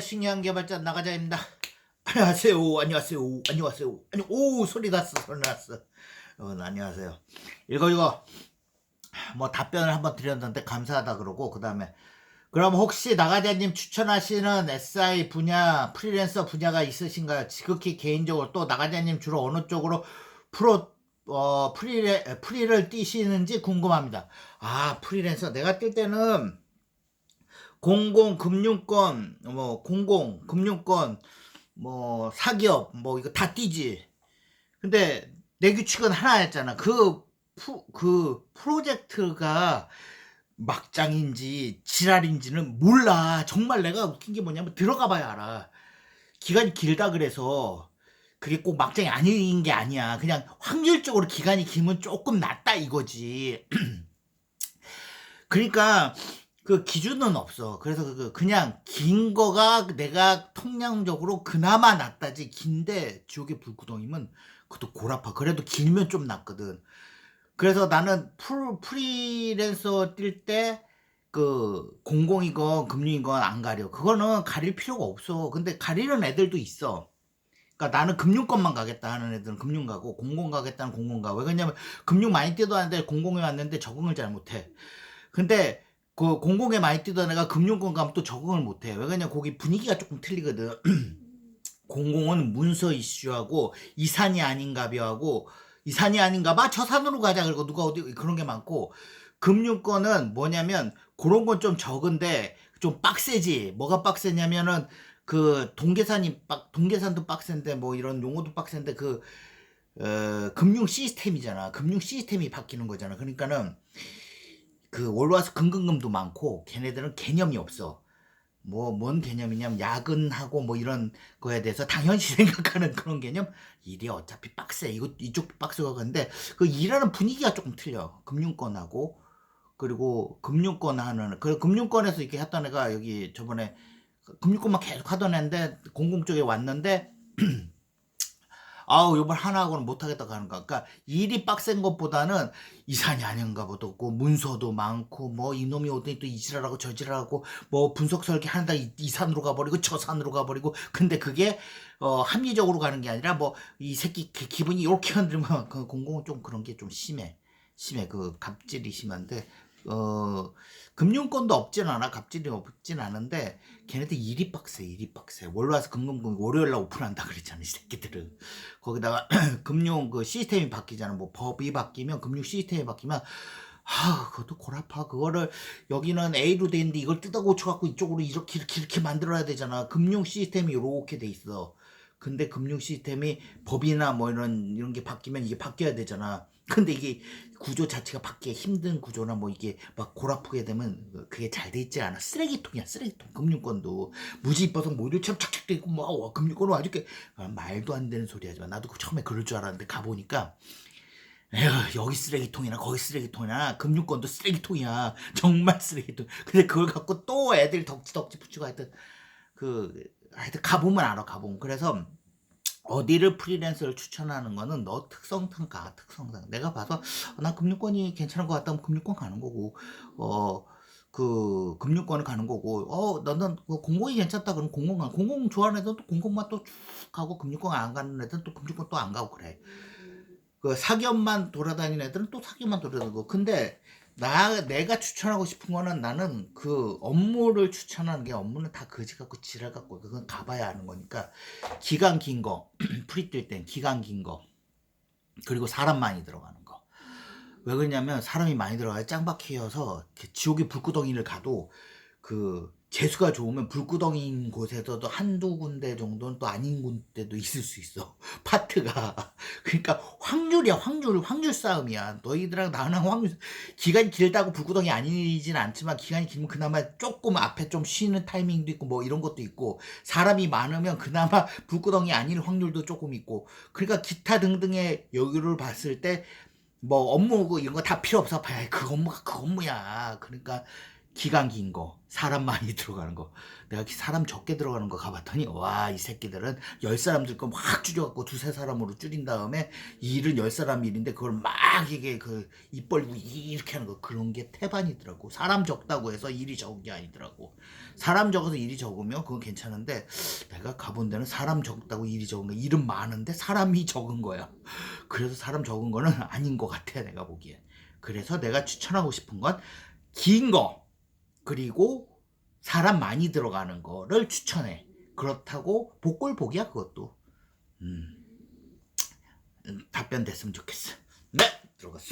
신기한 개발자 나가자입니다. 안녕하세요. 안녕하세요. 안녕하세요. 아니 오 소리 났어. 소리 났어. 여러분 안녕하세요. 이거 이거 뭐 답변을 한번 드렸는데 감사하다 그러고 그 다음에 그럼 혹시 나가자님 추천하시는 SI 분야 프리랜서 분야가 있으신가요? 지극히 개인적으로 또 나가자님 주로 어느 쪽으로 프로 어 프리레 프리를 뛰시는지 궁금합니다. 아 프리랜서 내가 뛸 때는 공공 금융권 뭐 공공 금융권 뭐 사기업 뭐 이거 다 뛰지. 근데 내 규칙은 하나였잖아. 그, 푸, 그 프로젝트가 막장인지 지랄인지는 몰라. 정말 내가 웃긴 게 뭐냐면 들어가 봐야 알아. 기간이 길다 그래서 그게 꼭 막장이 아닌 게 아니야. 그냥 확률적으로 기간이 길면 조금 낫다 이거지. 그러니까 그 기준은 없어. 그래서 그 그냥 긴 거가 내가 통량적으로 그나마 낫다지. 긴데 지옥의 불구덩이면 그것도 골아파. 그래도 길면 좀 낫거든. 그래서 나는 풀, 프리랜서 뛸 때 그 공공이건 금융이건 안 가려. 그거는 가릴 필요가 없어. 근데 가리는 애들도 있어. 그러니까 나는 금융권만 가겠다 하는 애들은 금융 가고 공공 가겠다는 공공 가. 왜 그러냐면 금융 많이 뛰도 하는데 공공에 왔는데 적응을 잘 못해. 근데 그 공공에 많이 뛰던 애가 금융권 가면 또 적응을 못해. 왜 그러냐면 거기 분위기가 조금 틀리거든. 공공은 문서 이슈하고 이 산이 아닌가벼하고 이 산이 아닌가봐 저 산으로 가자 그리고 누가 어디 그런 게 많고 금융권은 뭐냐면 그런 건 좀 적은데 좀 빡세지 뭐가 빡세냐면은 그 동계산이 빡 동계산도 빡센데 뭐 이런 용어도 빡센데 그 어, 금융 시스템이잖아 금융 시스템이 바뀌는 거잖아 그러니까는 그 월화수 금금금도 많고 걔네들은 개념이 없어. 뭐 뭔 개념이냐면 야근하고 뭐 이런 거에 대해서 당연시 생각하는 그런 개념? 일이 어차피 빡세. 이거 이쪽도 빡세가 근데 그 일하는 분위기가 조금 틀려. 금융권하고. 그리고 금융권 하는 그 금융권에서 이렇게 했던 애가 여기 저번에 금융권만 계속 하던 애인데 공공 쪽에 왔는데 아우 요번 하나하고는 못하겠다 가는 거 그러니까 일이 빡센 것보다는 이산이 아닌가 보다고 문서도 많고 뭐 이놈이 오더니 또 이지랄하고 저지랄하고 뭐 분석 설계 하다 이, 이 산으로 가버리고 저 산으로 가버리고. 근데 그게 어 합리적으로 가는 게 아니라 뭐 이 새끼 기- 기분이 이렇게 흔들면 그 공공은 좀 그런 게 좀 심해. 심해. 그 갑질이 심한데 어 금융권도 없진 않아. 갑질이 없진 않은데 걔네들 일이 빡세 일이 빡세. 와서 금금금 월요일날 오픈한다 그랬잖아 이 새끼들은. 거기다가 금융 그 시스템이 바뀌잖아. 뭐 법이 바뀌면 금융 시스템이 바뀌면 아 그것도 골아파. 그거를 여기는 A로 돼 있는데 이걸 뜯어 고쳐갖고 이쪽으로 이렇게 이렇게 이렇게 만들어야 되잖아. 금융 시스템이 이렇게 돼 있어. 근데 금융 시스템이 법이나 뭐 이런 이런 게 바뀌면 이게 바뀌어야 되잖아 근데 이게 구조 자체가 바뀌기 힘든 구조나 뭐 이게 막 골아프게 되면 그게 잘 돼 있지 않아. 쓰레기통이야 쓰레기통. 금융권도. 무지 이뻐서 모듈처럼 착착 돼 있고 뭐 와, 금융권은 아주 이렇게. 아, 말도 안 되는 소리 하지 마. 나도 그 처음에 그럴 줄 알았는데 가보니까 에휴 여기 쓰레기통이나 거기 쓰레기통이나 금융권도 쓰레기통이야. 정말 쓰레기통. 근데 그걸 갖고 또 애들 덕지덕지 붙이고 하여튼 그 하여튼 가보면 알아 가보면. 그래서 어디를 프리랜서를 추천하는 거는 너 특성상 가 특성상. 내가 봐서 어, 난 금융권이 괜찮은 것 같다면 금융권 가는 거고 어 그 금융권을 가는 거고 어 너는 그 공공이 괜찮다 그러면 공공 가. 공공 좋아하는 애들은 또 공공만 또 쭉 가고 금융권 안 가는 애들은 또 금융권 또 안 가고 그래. 그 사기업만 돌아다니는 애들은 또 사기업만 돌아다니고. 근데 나 내가 추천하고 싶은 거는 나는 그 업무를 추천하는 게 업무는 다 거지 갖고 지랄 갖고 그건 가봐야 아는 거니까 기간 긴 거 프리 뛸 땐 기간 긴 거 그리고 사람 많이 들어가는 거. 왜 그러냐면 사람이 많이 들어가야 이렇게 지옥의 불구덩이를 가도 그 재수가 좋으면 불구덩이인 곳에서도 한두 군데 정도는 또 아닌 군데도 있을 수 있어. 파트가. 그러니까 확률이야 확률 확률 싸움이야. 너희들랑 나랑 확률 기간이 길다고 불구덩이 아니진 않지만 기간이 길면 그나마 조금 앞에 좀 쉬는 타이밍도 있고 뭐 이런 것도 있고 사람이 많으면 그나마 불구덩이 아닐 확률도 조금 있고. 그러니까 기타 등등의 여유를 봤을 때 뭐 업무 그 이런 거 다 필요 없어. 봐야 그 업무가 그 업무야. 그러니까 기간 긴 거, 사람 많이 들어가는 거. 내가 사람 적게 들어가는 거 가봤더니 와 이 새끼들은 열 사람 들 거 막 줄여갖고 두세 사람으로 줄인 다음에 이 일은 열 사람 일인데 그걸 막 이게 그 입 벌리고 이렇게 하는 거 그런 게 태반이더라고. 사람 적다고 해서 일이 적은 게 아니더라고. 사람 적어서 일이 적으면 그건 괜찮은데 내가 가본 데는 사람 적다고 일이 적은 거 일은 많은데 사람이 적은 거야. 그래서 사람 적은 거는 아닌 것 같아 내가 보기엔. 그래서 내가 추천하고 싶은 건 긴 거 그리고 사람 많이 들어가는 거를 추천해. 그렇다고 복골 복이야 그것도. 음. 음, 답변 됐으면 좋겠어. 네 들어갔어.